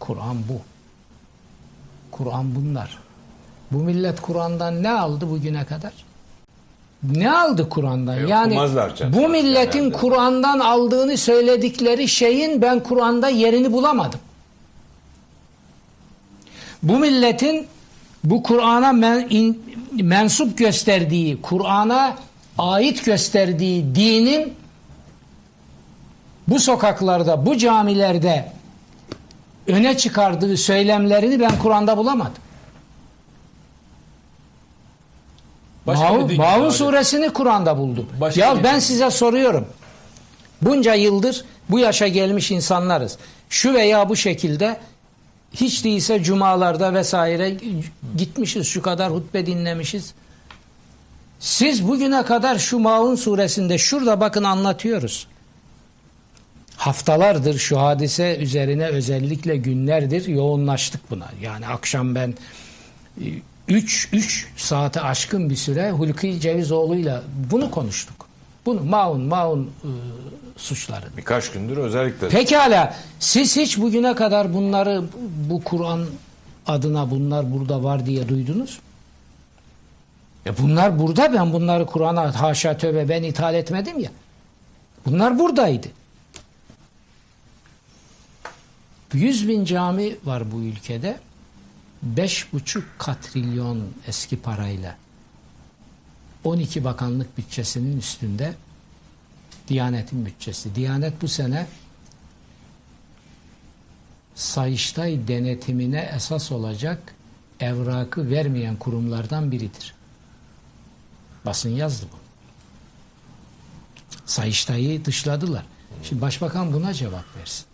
Kur'an bu. Kur'an bunlar. Bu millet Kur'an'dan ne aldı bugüne kadar? Ne aldı Kur'an'dan? E, yani bu milletin. Kur'an'dan aldığını söyledikleri şeyin ben Kur'an'da yerini bulamadım. Bu milletin bu Kur'an'a men, in- mensup gösterdiği, Kur'an'a ait gösterdiği dinin bu sokaklarda, bu camilerde öne çıkardığı söylemlerini ben Kur'an'da bulamadım. Maun, suresini Kur'an'da buldum. Başka ya ben size soruyorum. Bunca yıldır bu yaşa gelmiş insanlarız. Şu veya bu şekilde hiç değilse cumalarda vesaire gitmişiz. Şu kadar hutbe dinlemişiz. Siz bugüne kadar şu Maun suresinde şurada bakın anlatıyoruz. Haftalardır şu hadise üzerine özellikle günlerdir yoğunlaştık buna. Yani akşam ben 3 3 saate aşkın bir süre Hulki Cevizoğlu'yla bunu konuştuk. Bunu Maun Maun e, suçları. Birkaç gündür özellikle. Pekala siz hiç bugüne kadar bunları bu Kur'an adına bunlar burada var diye duydunuz? E bunlar burada ben bunları Kur'an'a haşa tövbe ben ithal etmedim ya. Bunlar buradaydı. 100 bin cami var bu ülkede. 5,5 katrilyon eski parayla 12 bakanlık bütçesinin üstünde Diyanet'in bütçesi. Diyanet bu sene Sayıştay denetimine esas olacak evrakı vermeyen kurumlardan biridir. Basın yazdı bu. Sayıştay'ı dışladılar. Şimdi başbakan buna cevap versin.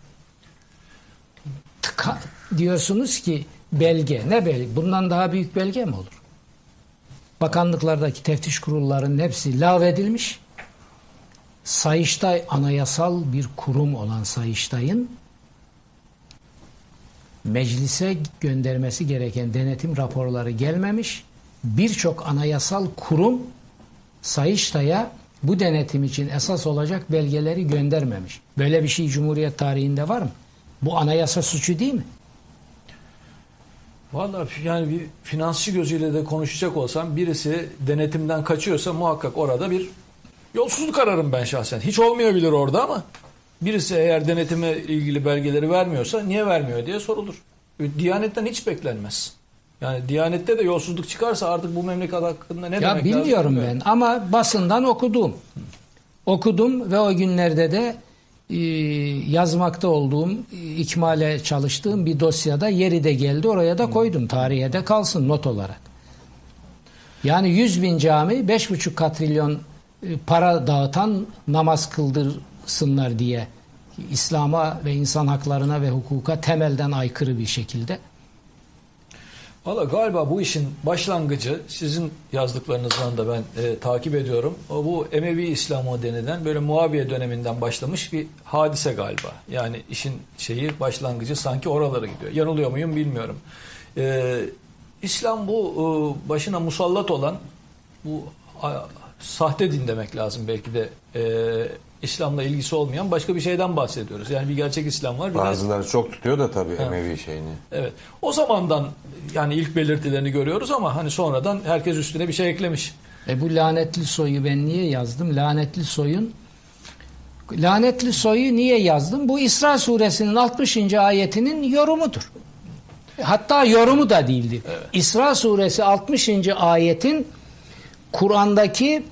Diyorsunuz ki belge. Ne belge? Bundan daha büyük belge mi olur? Bakanlıklardaki teftiş kurullarının hepsi lağvedilmiş. Sayıştay anayasal bir kurum olan Sayıştay'ın meclise göndermesi gereken denetim raporları gelmemiş. Birçok anayasal kurum Sayıştay'a bu denetim için esas olacak belgeleri göndermemiş. Böyle bir şey Cumhuriyet tarihinde var mı? Bu anayasa suçu değil mi? Vallahi yani bir finansçı gözüyle de konuşacak olsam birisi denetimden kaçıyorsa muhakkak orada bir yolsuzluk ararım ben şahsen. Hiç olmayabilir orada ama birisi eğer denetime ilgili belgeleri vermiyorsa niye vermiyor diye sorulur. Diyanetten hiç beklenmez. Yani Diyanette de yolsuzluk çıkarsa artık bu memleket hakkında ne Ya demek bilmiyorum lazım ben ama basından okudum. Okudum ve o günlerde de yazmakta olduğum, e, ikmale çalıştığım bir dosyada yeri de geldi. Oraya da koydum. Tarihe de kalsın not olarak. Yani 100 bin cami 5,5 katrilyon e, para dağıtan namaz kıldırsınlar diye İslam'a ve insan haklarına ve hukuka temelden aykırı bir şekilde. Valla galiba bu işin başlangıcı sizin yazdıklarınızdan da ben e, takip ediyorum. O bu Emevi İslamı denilen böyle Muaviye döneminden başlamış bir hadise galiba. Yani işin şeyi başlangıcı sanki oralara gidiyor. Yanılıyor muyum bilmiyorum. E, İslam bu e, başına musallat olan bu a, sahte din demek lazım belki de e, İslam'la ilgisi olmayan başka bir şeyden bahsediyoruz. Yani bir gerçek İslam var. Bir de- Bazıları çok tutuyor da tabii Emevi şeyini. Evet. O zamandan yani ilk belirtilerini görüyoruz ama hani sonradan herkes üstüne bir şey eklemiş. E bu lanetli soyu ben niye yazdım? Lanetli soyun lanetli soyu niye yazdım? Bu İsra suresinin 60. ayetinin yorumudur. Hatta yorumu da değildir. İsra suresi 60. ayetin Kur'an'daki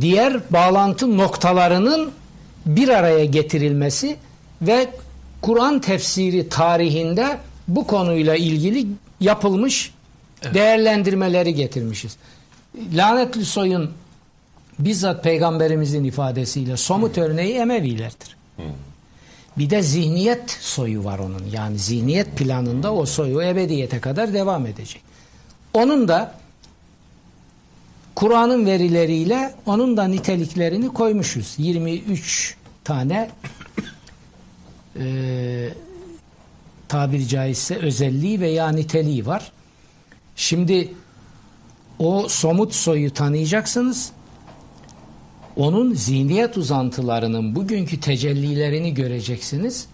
diğer bağlantı noktalarının bir araya getirilmesi ve Kur'an tefsiri tarihinde bu konuyla ilgili yapılmış değerlendirmeleri getirmişiz. Lanetli soyun bizzat peygamberimizin ifadesiyle somut örneği Emevilerdir. Bir de zihniyet soyu var onun. Yani zihniyet planında o soyu ebediyete kadar devam edecek. Onun da Kur'an'ın verileriyle onun da niteliklerini koymuşuz. 23 tane e, tabiri caizse özelliği veya niteliği var. Şimdi o somut soyu tanıyacaksınız. Onun zihniyet uzantılarının bugünkü tecellilerini göreceksiniz.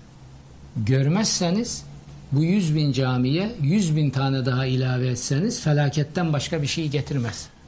Görmezseniz bu 100 bin camiye 100 bin tane daha ilave etseniz felaketten başka bir şey getirmez.